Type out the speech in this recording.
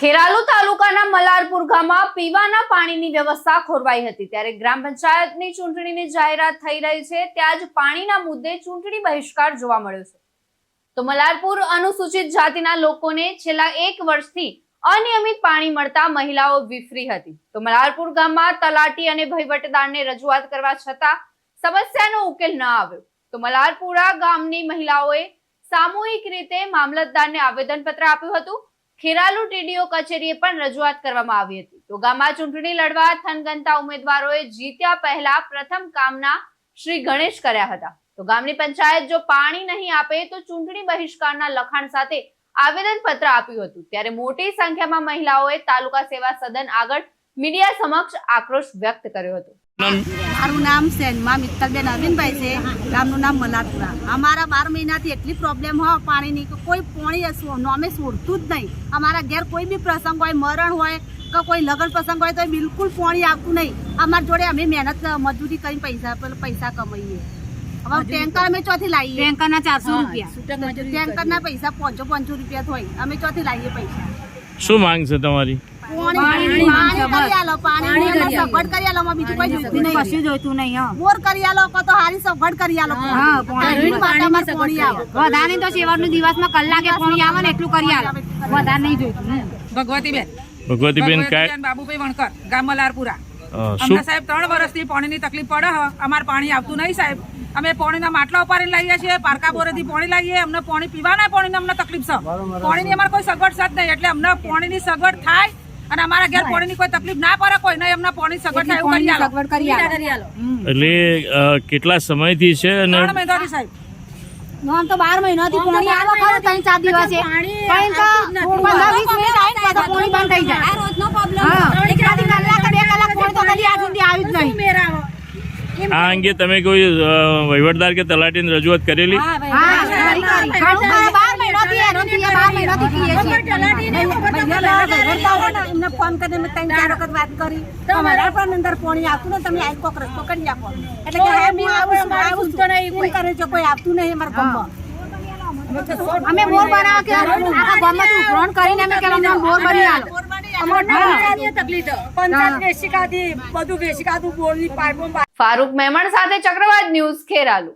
ખેરાલુ તાલુકાના મલારપુર ગામમાં પીવાના પાણીની વ્યવસ્થા ખોરવાઈ હતી. ત્યારે ગ્રામ પંચાયતની ચૂંટણીની જાહેરાત થઈ રહી છે. ત્યાં જ પાણીના મુદ્દે ચૂંટણી બહિષ્કાર જોવા મળ્યો છે. તો મલારપુર અનુસૂચિત જાતિના લોકોને છેલ્લા એક વર્ષથી અનિયમિત પાણી મળતા મહિલાઓ વિફરી હતી. તો મલારપુર ગામમાં તલાટી અને વહીવટદારને રજૂઆત કરવા છતાં સમસ્યાનો ઉકેલ ન આવ્યો. તો મલારપુરા ગામની મહિલાઓએ સામૂહિક રીતે મામલતદારને આવેદનપત્ર આપ્યું હતું. ખેરાલુ ટીડીઓ કચેરીએ પણ રજૂઆત કરવામાં આવી હતી. તો ગામમાં ચૂંટણી લડવા થનગનતા ઉમેદવારોએ જીત્યા પહેલા પ્રથમ કામના શ્રી ગણેશ કર્યા હતા. તો ગામની પંચાયત જો પાણી નહીં આપે તો ચૂંટણી બહિષ્કારના લખાણ સાથે આવેદન પત્ર આપ્યું હતું. ત્યારે મોટી સંખ્યામાં મહિલાઓએ તાલુકા સેવા સદન આગળ મીડિયા સમક્ષ આક્રોશ વ્યક્ત કર્યો હતો. મારું નામ સેનમાં મિત્તલબેન અરવિંદભાઈ છે. ગામનું નામ મલારપુરા. અમારા બાર મહિનાથી એટલી પ્રોબ્લેમ હોય પાણીની કે કોઈ પાણી સો- નોમે સોડતું જ નહીં. અમારા ઘેર કોઈ બી પ્રસંગ હોય મરણ હોય કે કોઈ લગ્ન પ્રસંગ હોય તો બિલકુલ પાણી આવતું નહીં. અમારા જોડે અમે મહેનત મજૂરી કરીને પૈસા પૈસા કમાઈએ. હવે ટેન્કર અમે ચોથી લાવીએ ટેન્કરના ચારસો રૂપિયા. ટેન્કરના પૈસા પાંચસો પાંચસો રૂપિયા હોય. અમે ચોથી લાવીએ પૈસા. શું માંગ છે તમારી? કશું જોઈતું નહીં બોર કરી આલો તો હારી સગવડ કરી આલો. હા, પાણી- પાણી માટે અમારે પાણી આવે. વધારે તો સેવાનું દિવસમાં કલાકે પાણી આવે ને એટલું કરી આલો. વધારે નહીં જોઈતું. હમ. ભગવતીબેન. ભગવતીબેન કાંઈ બાબુભાઈ વણકર ગામ મલારપુરા. અમને સાહેબ ત્રણ વર્ષથી પાણીની તકલીફ પડે હ. અમારે પાણી આવતું નહીં સાહેબ. અમે પાણીના માટલા ઉપાડીને લઈએ છીએ પારકા બોરેથી પાણી લાવીએ અમને પાણી પીવાના પાણીની અમને તકલીફ છે. પાણીની અમારે કોઈ સગવડ છે જ નહીં. એટલે અમને પાણીની સગવડ થાય અને અમારા ઘેર પાણીની કોઈ તકલીફ ના પડે કોઈ નહીં અમને પાણી સગવડ થાય એવું કરી આલો. સગવડ કરી એટલે કેટલા સમયથી છે અને ત્રણ મહિનાથી સાહેબ. આમ તો બાર મહિનાથી પાણી આવે ખરું ત્રણ ચાર દિવસે. પણ તો પંદર વીસ મિનિટ આવીને પાછું પાણી બંધ થઈ જાય. હા. એકાદી કલાક બે કલાક પાણી તો કદી આજ સુધી આવ્યું જ નહીં. આ અંગે તમે કોઈ વહીવટદાર કે તલાટીને રજૂઆત કરેલી? કરી, કરી. એમને ફોન કરીને મેં ત્રણ ચાર વખત વાત કરી. તમારા પણ અંદર પાણી આવતું ને તમે આવી કોક રસ્તો કરી આપો. એટલે કે હા, હું આવું છું, આવું છું. એમ કરે છે કોઈ આવતું નહીં અમારા ગામમાં અમે બોર બનાવવા કે આખા ગામમાંથી ઉઘરાણ કરીને અમે કે અમને બોર બની આલો. ફારૂક મહેમાન સાથે ચક્રવાત ન્યૂઝ ખેરાલુ.